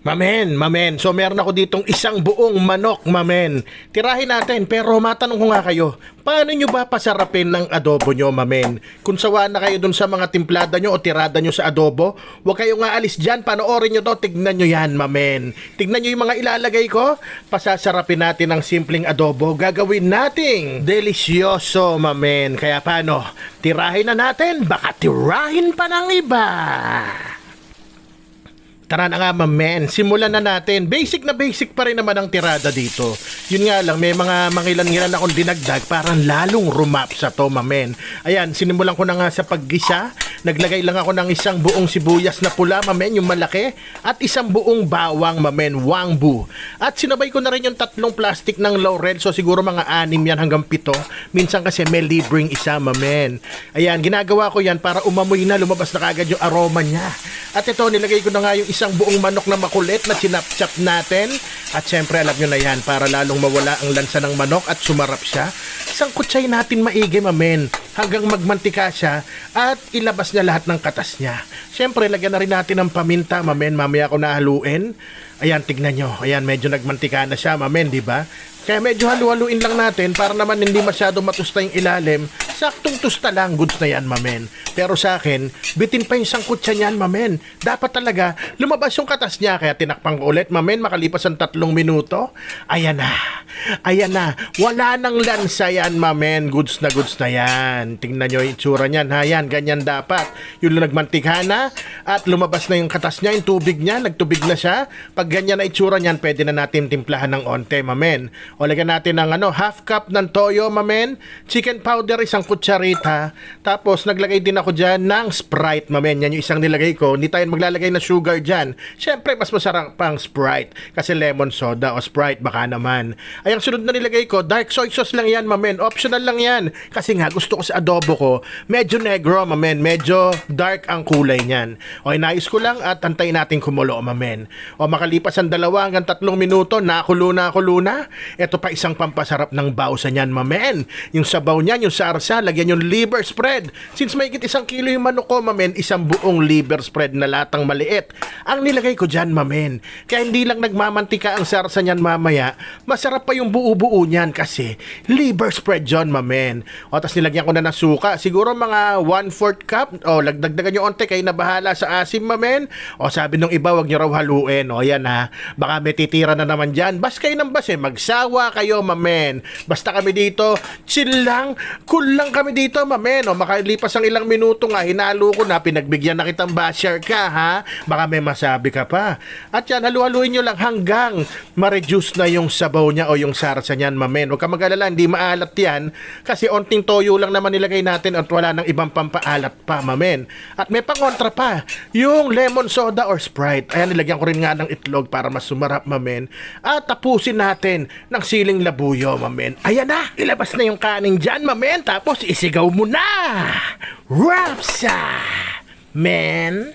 Mamen, mamen. So meron ako ditong isang buong manok, mamen. Tirahin natin, pero matanong ko nga kayo, paano nyo ba pasarapin ng adobo nyo, mamen? Kung sawa na kayo dun sa mga timplada nyo o tirada nyo sa adobo, huwag kayong aalis dyan, panoorin nyo to, tignan nyo yan, mamen. Tignan nyo yung mga ilalagay ko, pasasarapin natin ng simpleng adobo, gagawin nating delisyoso, mamen. Kaya paano, tirahin na natin, baka tirahin pa ng iba. Tara na nga, mamen. Simulan na natin. Basic na basic pa rin naman ang tirada dito. Yun nga lang, may mga mangilan-ngilan akong dinagdag parang lalong rumap sa to, mamen. Ayan, sinimulan ko na nga sa paggisa. Naglagay lang ako ng isang buong sibuyas na pula, mamen, yung malaki. At isang buong bawang, mamen, wangbu. At sinabay ko na rin yung tatlong plastic ng laurel. So siguro mga anim yan hanggang pito. Minsan kasi may libreng isa, mamen. Ayan, ginagawa ko yan para umamoy na, lumabas na kagad yung aroma niya. At ito, nilagay ko na nga yung isang buong manok na makulit na sinapchap natin. At syempre, alam nyo na yan, para lalong mawala ang lansa ng manok at sumarap siya. Isang kutsay natin maigi, mamen, hanggang magmantika siya at ilabas niya lahat ng katas niya. Syempre, lagyan na rin natin ng paminta, mamen, mamaya ko nahaluin. Ayan, tignan nyo. Ayan, medyo nagmantika na siya, mamen, di ba? Kaya medyo halu-haluin lang natin para naman hindi masyado matusta yung ilalim. Saktong tusta lang, goods na yan, mamen. Pero sa akin, bitin pa yung sangkutsa niyan, mamen. Dapat talaga, lumabas yung katas niya. Kaya tinakpang ko ulit, mamen, makalipas ang tatlong minuto. Ayan na. Ayan na. Wala nang lansa yan, mamen. Goods na goods na yan. Tingnan nyo yung itsura niyan, ha? Yan, ganyan dapat. Yung nagmantika na at lumabas na yung katas niya, yung tubig niya, nagtubig na siya. Pag ganyan na itsura niyan, pwede na natin timplahan ng onte, mamen. O lagyan natin ng ano, half cup ng toyo, mamen. Chicken powder, isang kutsarita. Tapos, naglagay din ako dyan ng Sprite, mamen. Yan yung isang nilagay ko. Hindi tayo maglalagay ng sugar dyan. Siyempre, mas masarap pang Sprite. Kasi lemon soda o Sprite, baka naman. Ay, ang sunod na nilagay ko, dark soy sauce lang yan, mamen. Optional lang yan. Kasi nga, gusto ko sa adobo ko, medyo negro, mamen. Medyo dark ang kulay niyan. O, inayos ko lang at antayin natin kumulo, mamen. O, makalipas ang dalawa hanggang tatlong minuto, nakulo na, kulo na. Ito pa isang pampasarap ng bawsa niyan, mamen. Yung sabaw niyan, yung sarsa, lagyan yung liver spread. Since may isang kilo yung manok ko, mamen, isang buong liver spread na latang maliit. Ang nilagay ko dyan, mamen. Kaya hindi lang nagmamantika ang sarsa niyan mamaya, masarap pa yung buo-buo niyan kasi liver spread John, mamen. O, tapos nilagyan ko na ng suka. Siguro mga 1-4 cup. O, lagdagdagan nyo onte, kayo na bahala sa asim, mamen. O, sabi nung iba, wag nyo raw haluin. O, yan ha. Baka may titira na naman dyan. Bas kayo ng bas eh. Magsawa kayo, mamen. Basta kami dito, chill lang. Cool lang kami dito, mamen. O, makalipas ang ilang minuto nga, hinalo ko na, pinagbigyan na kitang basher ka, ha? Baka may masabi ka pa. At yan, halu-haluin nyo lang hanggang ma-reduce na yung sabaw niya o yung sarsa niyan, mamen. Huwag ka mag-alala, hindi maalat yan. Kasi onting toyo lang naman nilagay natin at wala nang ibang pampaalat pa, mamen. At may pangontra pa, yung lemon soda or Sprite. Ayan, nilagyan ko rin nga ng itlog para mas sumarap, mamen. At tapusin natin ng siling labuyo, mamen. Ayan na, ilabas na yung kanin dyan, mamen. Tapos isigaw mo na. Rapsa! Men.